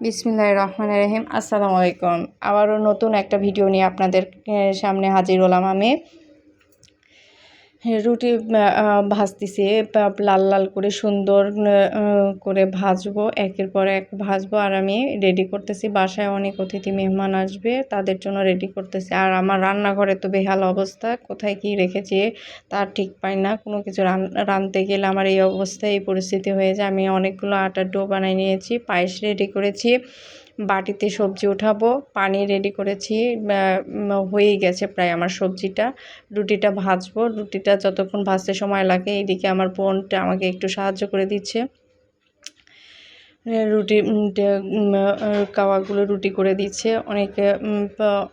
বিসমিল্লাহ রহমান রহিম। আসসালামু আলাইকুম। আবারও নতুন একটা ভিডিও নিয়ে আপনাদের সামনে হাজির হলাম আমি। রুটি আহ, ভাজতেছি। লাল লাল করে সুন্দর করে ভাজবো। একের পর এক ভাজবো। আর আমি রেডি করতেছি। বাসায় অনেক অতিথি মেহমান আসবে। তাদের জন্য রেডি করতেছি। আর আমার রান্নাঘরে তো বেহাল অবস্থা। কোথায় কি রেখেছি তার ঠিক পাই না। কোনো কিছু রাঁধতে গেলে আমার এই অবস্থা এই পরিস্থিতি হয়ে যায়। আমি অনেকগুলো আটার ডো বানিয়ে নিয়েছি। পায়েস রেডি করেছি। বাটিতে সবজি উঠাবো, পানি রেডি করেছি হয়েই গেছে প্রায় আমার সবজিটা। রুটিটা ভাজবো, রুটিটা যতক্ষণ ভাজতে সময় লাগে এইদিকে আমার বোনটা আমাকে একটু সাহায্য করে দিচ্ছে। রুটি কাওয়াগুলো রুটি করে দিচ্ছে। অনেক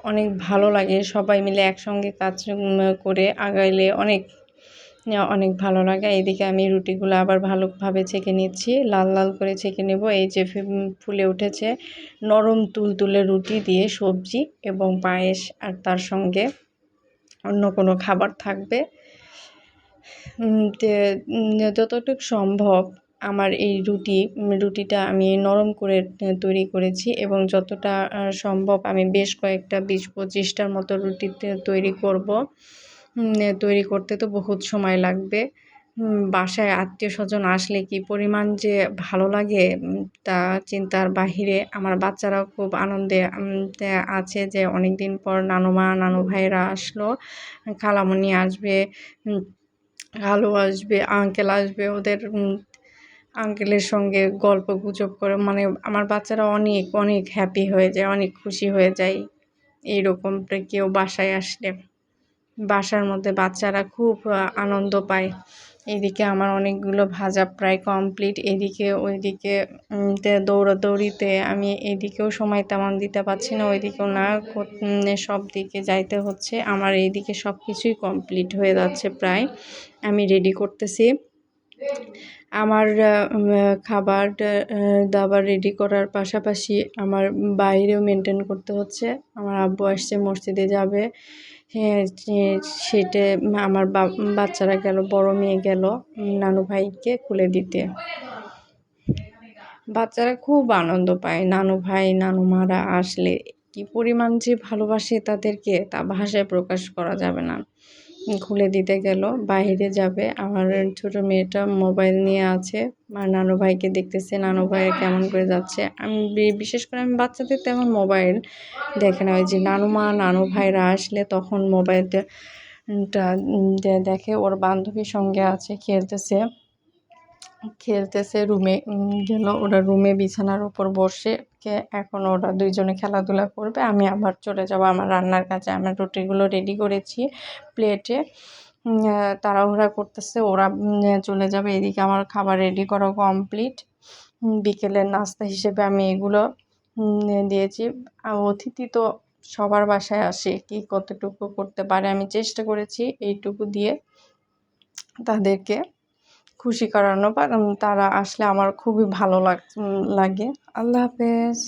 অনেক ভালো লাগে সবাই মিলে একসঙ্গে কাজ করে আগাইলে অনেক অনেক ভালো লাগে। এইদিকে আমি রুটিগুলো আবার ভালোভাবে ছেঁকে নিচ্ছি। লাল লাল করে ছেঁকে নেব। এই যে ফুলে উঠেছে নরম তুলতুলে রুটি দিয়ে সবজি এবং পায়েস আর তার সঙ্গে অন্য কোনো খাবার থাকবে। যতটুকু সম্ভব আমার এই রুটি রুটিটা আমি নরম করে তৈরি করেছি এবং যতটা সম্ভব আমি বেশ কয়েকটা বিশ পঁচিশটার মতো রুটি তৈরি করব। তৈরি করতে তো বহুত সময় লাগবে। বাসায় আত্মীয় স্বজন আসলে কি পরিমাণ যে ভালো লাগে তা চিন্তার বাহিরে আমার বাচ্চারাও খুব আনন্দে আছে যে অনেক দিন পর নানুমা, নানু ভাইরা আসলো, খালামণি আসবে খালু আসবে, আঙ্কেল আসবে, ওদের আঙ্কেলের সঙ্গে গল্প গুজব করে মানে আমার বাচ্চারা অনেক অনেক হ্যাপি হয়ে যায়, অনেক খুশি হয়ে যায়। এইরকম কেউ বাসায় আসলে। বাসার মধ্যে বাচ্চারা খুব আনন্দ পায়। এদিকে আমার অনেকগুলো ভাজা প্রায় কমপ্লিট এদিকে ওইদিকে দৌড়াদৌড়িতে আমি এদিকেও সময় তেমন দিতে পারছি না, ওইদিকেও না সব দিকে যাইতে হচ্ছে। আমার এইদিকে সব কিছুই কমপ্লিট হয়ে যাচ্ছে প্রায়। আমি রেডি করতেছি। আমার খাবার দাবার রেডি করার পাশাপাশি আমার বাইরেও মেনটেন করতে হচ্ছে। আমার আব্বু আসছে, মসজিদে যাবে। হ্যাঁ সেটা আমার বাচ্চারা গেল, বড় মেয়ে গেল, নানু ভাইকে খুলে দিতে। বাচ্চারা খুব আনন্দ পায়। নানু ভাই, নানু মারা আসলে কি পরিমাণ যে ভালোবাসে তাদেরকে তা ভাষায় প্রকাশ করা যাবে না। খুলে দিতে গেল, বাইরে যাবে। আমার ছোট মেয়েটা মোবাইল নিয়ে আছে। আর নানু ভাইকে দেখতেছে, নানু ভাই কেমন করে যাচ্ছে। আমি বিশেষ করে আমি বাচ্চাদের তেমন মোবাইল দেখে না। ওই যে নানু মা, নানু ভাইরা আসলে তখন মোবাইলটা দেখে। ওর বান্ধবীর সঙ্গে আছে, খেলতেছে। খেলতেছে রুমে গেল। ওরা রুমে বিছানার উপর বসে কে এখন ওরা দুইজনে খেলাধুলা করবে। আমি আবার চলে যাব আমার রান্নার কাজে। আমার রুটিগুলো রেডি করেছি প্লেটে। তাড়াহুড়া করতেছে। ওরা চলে যাবে। এদিকে আমার খাবার রেডি করা কমপ্লিট। বিকেলের নাস্তা হিসেবে আমি এগুলো দিয়েছি। অতিথি তো সবার বাসায় আসে। কি কতটুকু করতে পারে আমি চেষ্টা করেছি এইটুকু দিয়ে তাদেরকে খুশি করানো বা তারা আসলে আমার খুবই ভালো লাগ। আল্লাহ হাফেজ।